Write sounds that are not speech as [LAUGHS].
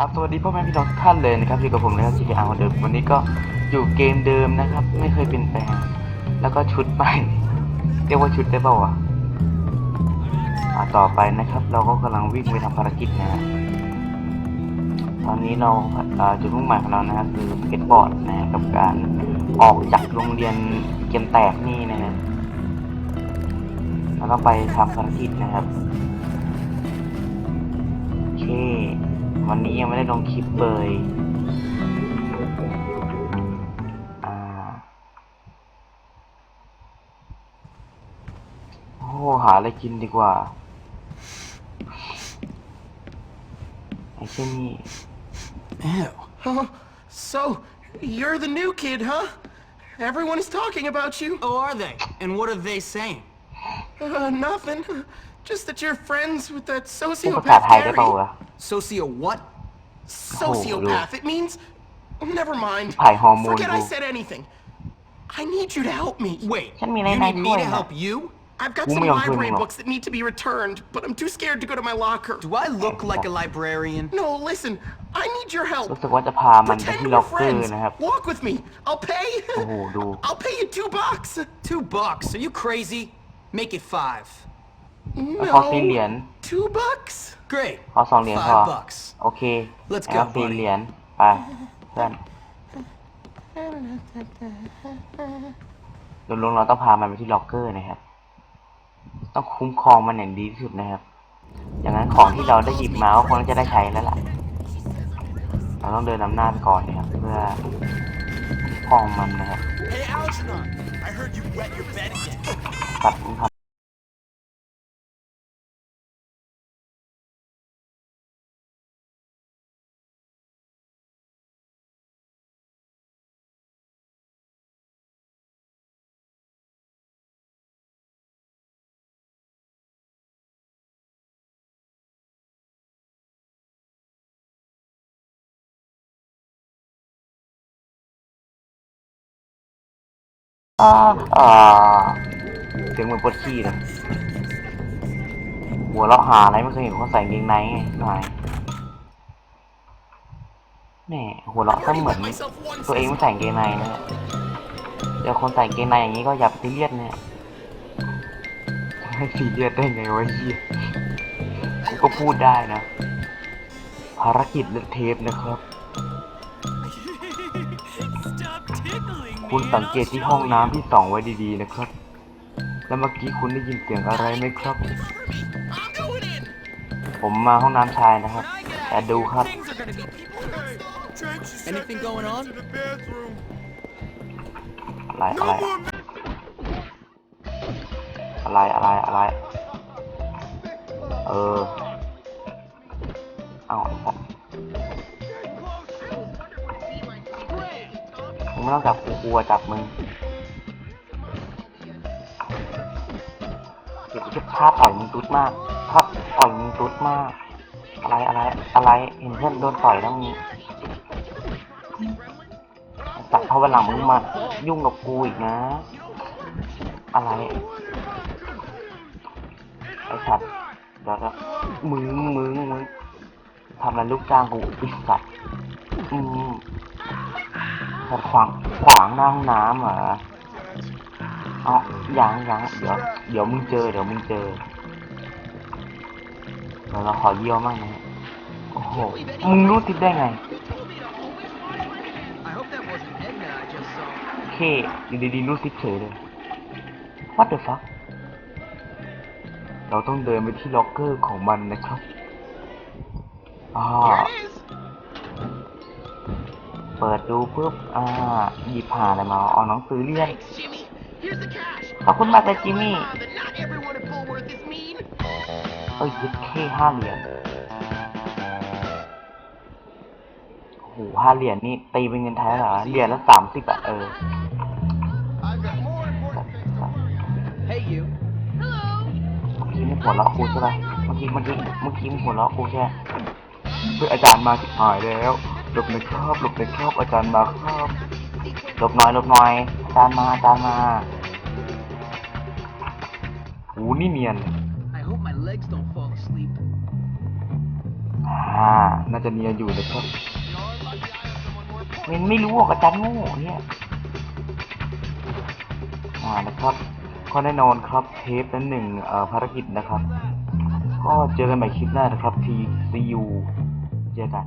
ครับสวัสดีพ่อแม่พี่น้องทุกท่านเลยนะครับอยู่กับผมนะครับ GTR เหมือนเดิมวันนี้ก็อยู่เกมเดิมนะครับ ไม่เคยเปลี่ยนแปลงแล้วก็ชุดใหม่เรียกว่าชุดได้เปล่าวะต่อไปนะครับ เราก็กำลังวิ่งไปทำภารกิจนะฮะตอนนี้เราจุดมุ่งหมายของเรานะฮะคือสเก็ตบอร์ดนะฮะกับการออกจากโรงเรียนเกมแตกนี่นะฮะแล้วก็ไปทำภารกิจนะครับโอเค วันนี้ยังไม่ได้ลงคลิปเลยอ่า โอ้ หาอะไรกินดีกว่า ไอ้เช่นนี่ Ew. Oh, so you're the new kid, huh? Everyone is talking about you. Oh, are they? And what are they saying? Uh, nothing. Just that you're friends with that พูดภาษา sociopath ไทยได้เปล่า Gary. วะ Socio what? Sociopath. It means. Never mind. ถ่ายฮอร์โมน Forget กู I said anything. I need you to help me. Wait, ฉันมี you ในใน need ถ้ me วย to นะ help you? I've got Who some me on library Twitter? books that need to be returned, but I'm too scared to go to my locker. Do I look like a librarian? No, listen. I need your รู้ help. สึกว่าจะพามันไป Pretend ที่ล็อก we're เกอร์ friends. นะครับ Walk with me. I'll pay. [LAUGHS] โอ้โห ดู I'll pay you two bucks. Two bucks. Are you crazy? Make it five. แล้วขอสี่เหรียญ Two bucks? Great. ขอสองเหรียญพอ Five bucks. โอเค Let's แล้ว go, สี่ buddy. เหรียญไปเพื่อนโดยรวมเราต้องพามันไปที่ล็อกเกอร์นะครับ ต้องคุ้มครองมันอย่างดีที่สุดนะครับ อย่างนั้นของที่เราได้หยิบมาก็คงจะได้ใช้แล้วล่ะ เราต้องเดินนำหน้าไปก่อนนะครับ เพื่อคุ้มครองมันนะครับ Hey, Algernon, I heard you wet your bed again. ตัดมันท อ่าอ่าเสียงเหมือนปวดขี้เลยหัวเราะหาอะไรไม่เคยเห็นคนใส่กางเกงในไงหน่อยแหน่หัวเราะก็เหมือนตัวเองไม่ใส่กางเกงในนะเดี๋ยวคนใส่กางเกงในอย่างนี้ก็อย่าไปซีเรียสเนี่ยไม่ซีเรียสได้ไงวะเฮียกูก็พูดได้นะ ภารกิจเลือกเทปนะครับ คุณสังเกตที่ห้องน้ำที่ส่องไว้ดีๆนะครับ แล้วเมื่อกี้คุณได้ยินเสียงอะไรไหมครับ I'm going in. ผมมาห้องน้ำชายนะครับ แต่ดูครับ Things are gonna be people hurt. Trench is Anything going on? to the bathroom. อะไรอะไรอะไรอะไรอะไร เออ ไม่ต้องจับกูกลัวจับมึงเดี๋ยวกูจะท่าต่อยมึงตุ๊ดมากท่าต่อยมึงตุ๊ดมาก อะไรอะไรอะไรเห็นเพื่อนโดนต่อยแล้วมึงจับเขาวันหลังมึงมายุ่งกับกูอีกนะ อะไรไอ้สัตว์เดี๋ยวนะมึงมึงมึงทำอะไรลูกจ้างกูไอีสัตว์อืมสัตว์ ขวางขวางหน้าห้องน้ำเหรอเอายังยังเดี๋ยวเดี๋ยวมึงเจอ เดี๋ยวมึงเจอเดี๋ยวเราขอเยี่ยวมั่งนะโอ้โห มึงรู้ทิศได้ไงโอเคอยู่ดีๆรู้ทิศเฉยเลย What the fuck เราต้องเดินไปที่ล็อกเกอร์ของมันนะครับอ่า เปิดดูปุ๊บ อ่า หยิบผ่าอะไรมาเอาหนังสือเรียน Thanks, Jimmy. Here's the cash. ขอบคุณมากเลยจิมมี่ Ah, but not everyone at Bullworth is mean. เอ้ยยึดแค่ห้าเหรียญโอ้โหห้าเหรียญนี่ตีเป็นเงินไทยเหรอ เหรียญละสามสิบอะเออ I've got more important things to worry Hey, you. เมื่อกี้มึงหัวเราะกูใช่ไหมเมื่อกี้เมื่อกี้เมื่อกี้มึงหัวเราะกูใช่ไหมเพื่ออาจารย์มาสิหายแล้ว หลบในอยครับหลบในอยครับอาจารย์มาครับหลบหน่อยหลบหน่อยอาจารย์มาอาจารย์มาหูนี่เนียน I hope my legs don't fall asleep. ออ่าน่าจะเนียนอยู่นะครับเมนไม่รู้หรอกอาจารย์โง่เนี่ยอ่านะครับก็แน่นอนครับเทปนั้นหนึ่งเอ่อภารกิจนะครับ ก็เจอกันใหม่คลิปหน้านะครับทีซียูเจอกัน